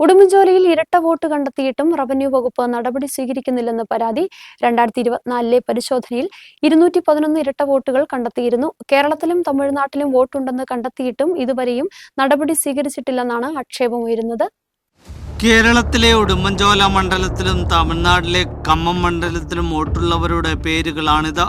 ഉടുമ്പൻചോലയിൽ ഇരട്ട vote കണ്ടെത്തിയിട്ടും revenue വകുപ്പ് നടപടി സ്വീകരിക്കുന്നില്ലെന്ന് പരാതി രണ്ടായിരത്തി ഇരുപത്തിനാലിലെ പരിശോധനയിൽ ഇരുന്നൂറ്റി പതിനൊന്ന് ഇരട്ട വോട്ടുകൾ കണ്ടെത്തിയിരുന്നു. കേരളത്തിലും തമിഴ്നാട്ടിലും വോട്ടുണ്ടെന്ന് കണ്ടെത്തിയിട്ടും ഇതുവരെയും നടപടി സ്വീകരിച്ചിട്ടില്ലെന്നാണ് ആക്ഷേപമുയരുന്നത്. കേരളത്തിലെ ഉടുമ്പൻചോല മണ്ഡലത്തിലും തമിഴ്നാട്ടിലെ കമ്മം മണ്ഡലത്തിലും വോട്ടുള്ളവരുടെ പേരുകളാണിത്.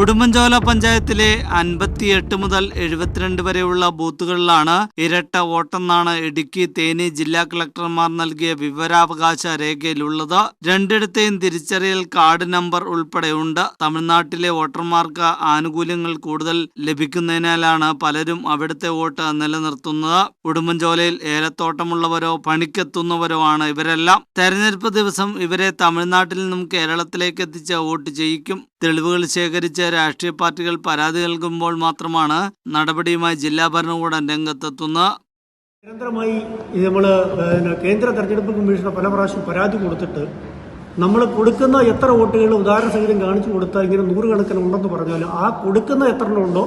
ഉടുമ്പൻചോല പഞ്ചായത്തിലെ അൻപത്തിയെട്ട് മുതൽ എഴുപത്തിരണ്ട് വരെയുള്ള ബൂത്തുകളിലാണ് ഇരട്ട വോട്ടെന്നാണ് ഇടുക്കി തേനി ജില്ലാ കളക്ടർമാർ നൽകിയ വിവരാവകാശ രേഖയിലുള്ളത്. രണ്ടിടത്തെയും തിരിച്ചറിയൽ കാർഡ് നമ്പർ ഉൾപ്പെടെയുണ്ട്. തമിഴ്നാട്ടിലെ വോട്ടർമാർക്ക് ആനുകൂല്യങ്ങൾ കൂടുതൽ ലഭിക്കുന്നതിനാലാണ് പലരും അവിടുത്തെ വോട്ട് നിലനിർത്തുന്നത്. ഉടുമ്പൻചോലയിൽ ഏലത്തോട്ടമുള്ളവരോ പണിക്കെത്തുന്നവരോ ആണ് ഇവരെല്ലാം. തെരഞ്ഞെടുപ്പ് ദിവസം ഇവരെ തമിഴ്നാട്ടിൽ നിന്നും കേരളത്തിലേക്ക് എത്തിച്ച് വോട്ട് ചെയ്യിക്കും. തെളിവുകൾ ശേഖരിച്ച് രാഷ്ട്രീയ പാർട്ടികൾ പരാതി നൽകുമ്പോൾ മാത്രമാണ് നടപടിയുമായി ജില്ലാ ഭരണകൂടം രംഗത്തെത്തുന്നത്. നിരന്തരമായി നമ്മൾ കേന്ദ്ര തെരഞ്ഞെടുപ്പ് കമ്മീഷന് പല പ്രാവശ്യം പരാതി കൊടുത്തിട്ട് നമ്മൾ കൊടുക്കുന്ന എത്ര വോട്ടുകൾ ഉദാഹരണ സഹിതം കാണിച്ചു കൊടുത്താൽ ഇങ്ങനെ നൂറുകണക്കിന് ഉണ്ടെന്ന് പറഞ്ഞാൽ ആ കൊടുക്കുന്ന എത്ര ഉണ്ടോ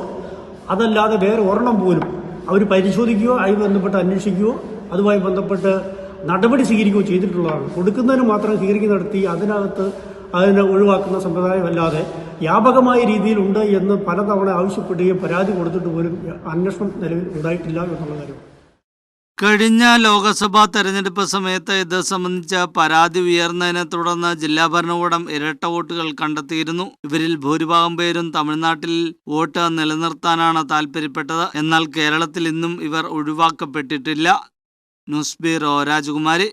അതല്ലാതെ വേറെ ഒരെണ്ണം പോലും അവർ പരിശോധിക്കുകയോ അതുമായി ബന്ധപ്പെട്ട് അന്വേഷിക്കുകയോ അതുമായി ബന്ധപ്പെട്ട് നടപടി സ്വീകരിക്കുകയോ ചെയ്തിട്ടുള്ളതാണ്. കൊടുക്കുന്നതിന് മാത്രം സ്വീകരിക്കുക നടത്തി അതിനകത്ത് അതിനെ ഒഴിവാക്കുന്ന സമ്പ്രദായമല്ലാതെ വ്യാപകമായ രീതിയിലുണ്ട് എന്ന് പലതവണ ആവശ്യപ്പെടുകയും പരാതി കൊടുത്തിട്ട് പോലും അന്വേഷണം നിലവിൽ ഉണ്ടായിട്ടില്ല എന്നുള്ള കാര്യം. കഴിഞ്ഞ ലോക്സഭാ തെരഞ്ഞെടുപ്പ് സമയത്ത് ഇത് സംബന്ധിച്ച പരാതി ഉയർന്നതിനെ തുടർന്ന് ജില്ലാ ഭരണകൂടം ഇരട്ട വോട്ടുകൾ കണ്ടെത്തിയിരുന്നു. ഇവരിൽ ഭൂരിഭാഗം പേരും തമിഴ്നാട്ടിൽ വോട്ട് നിലനിർത്താനാണ് താൽപ്പര്യപ്പെട്ടത് എന്നാൽ കേരളത്തിൽ ഇന്നും ഇവർ ഒഴിവാക്കപ്പെട്ടിട്ടില്ല. ന്യൂസ് ബ്യൂറോ രാജകുമാരി.